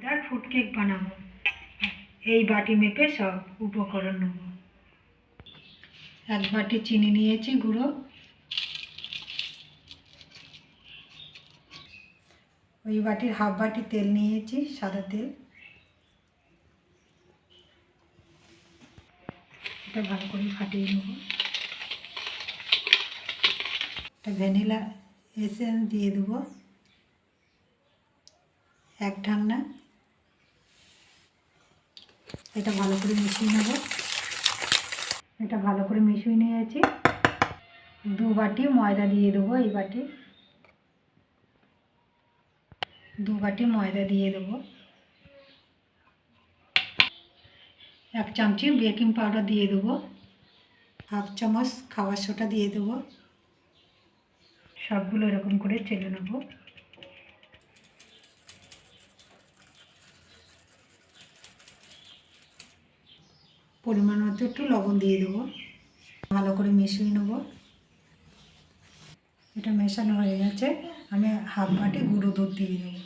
ময়দার food cake বানাবো। এই বাটি মেপে সব উপকরণ নেব। এক বাটি চিনি নিয়েছি গুঁড়ো। ওই বাটির হাফ বাটি তেল নিয়েছি, সাদা তেল। এটা ভালো করে ফাটিয়ে নেব। একটা ভ্যানিলা এসেন্স দিয়ে দেবো। এক ঢাকনা এটা ভালো করে মিশিয়ে নেব। এটা ভালো করে মিশিয়ে নিয়েছি। দু বাটি ময়দা দিয়ে দেবো এই বাটি। দু বাটি ময়দা দিয়ে দেবো। এক চামচি বেকিং পাউডার দিয়ে দেবো। হাফ চামচ খাওয়ার সোটা দিয়ে দেবো। সবগুলো এরকম করে চেলে নেব। পরিমাণ মতো একটু লবণ দিয়ে দেবো। ভালো করে মিশিয়ে নেব। এটা মেশানো হয়ে গেছে। আমি হাফ বাটি গুঁড়ো দুধ দিয়ে দেবো।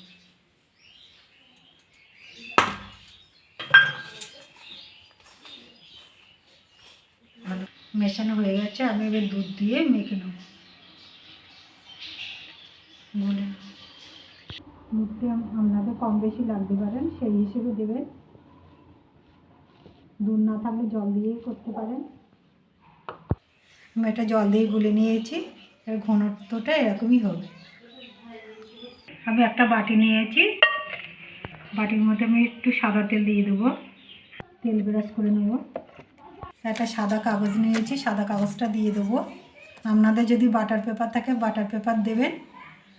মেশানো হয়ে গেছে। আমি এবার দুধ দিয়ে মেখে নেব। মিষ্টি আপনাদের কম বেশি লাগতে পারেন, সেই হিসেবে দেবেন। দুধ না থাকলে জল দিয়েই করতে পারেন। আমি এটা জল দিয়ে গুলে নিয়েছি এর ঘনত্বটা এরকমই হবে। আমি একটা বাটি নিয়েছি বাটির মধ্যে আমি একটু সাদা তেল দিয়ে দেবো। তেল ব্রাশ করে নেব। একটা সাদা কাগজ নিয়েছি সাদা কাগজটা দিয়ে দেবো। আপনাদের যদি বাটার পেপার থাকে বাটার পেপার দেবেন।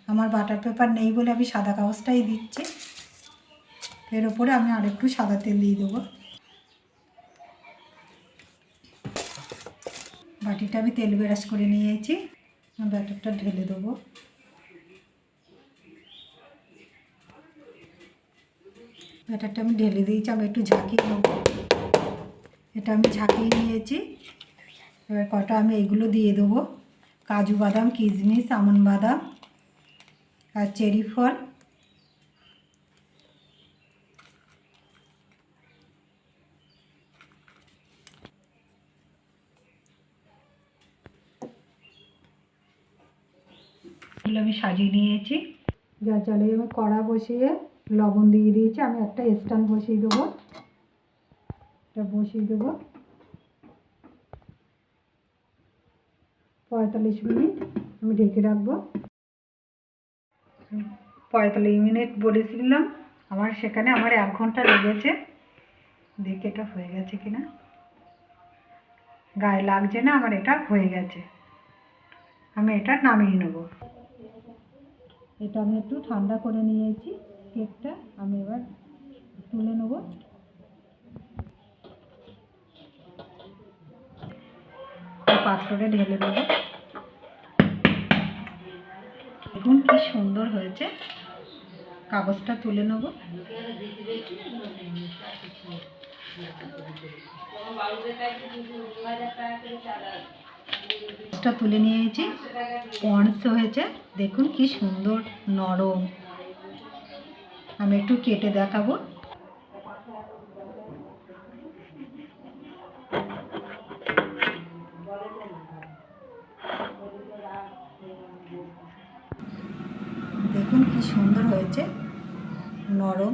আমার বাটার পেপার নেই বলে আমি সাদা কাগজটাই দিচ্ছি। এর উপরে আমি আরেকটু সাদা তেল দিয়ে দেবো। বাটিটা আমি তেল ব্রাশ করে নিয়েছি। ব্যাটারটা ঢেলে দেবো। ব্যাটারটা আমি ঢেলে দিয়েছি, আমি একটু ঝাঁকিয়ে নেব। এটা আমি ঝাঁকিয়ে নিয়েছি। এবার কটা আমি এগুলো দিয়ে দেবো। কাজু বাদাম, কিশমিশ, আমন বাদাম আর চেরি ফল। এগুলো আমি সাজিয়ে নিয়েছি। যা, চলে আমি কড়া বসিয়ে লবণ দিয়ে দিয়েছি। আমি একটা স্ট্যান্ড বসিয়ে দেবো। এটা বসিয়ে দেবো। পঁয়তাল্লিশ মিনিট আমি ঢেকে রাখব। পঁয়তাল্লিশ মিনিট বলেছিলাম। আমার সেখানে আমার এক ঘণ্টা লেগেছে। দেখে এটা হয়ে গেছে কিনা। গায়ে লাগছে না, আমার এটা হয়ে গেছে। আমি এটা নামিয়ে নেব। এটা আমি একটু ঠান্ডা করে নিয়েছি। কেকটা আমি এবার তুলে নেব। পাত্রে ঢেলে দেবো। দেখুন কি সুন্দর হয়েছে। কাগজটা তুলে নেব। তুলে নিয়েছি পন্স হয়েছে। দেখুন কি সুন্দর, নরম। আমি একটু কেটে দেখাবো। দেখুন কি সুন্দর হয়েছে। নরম।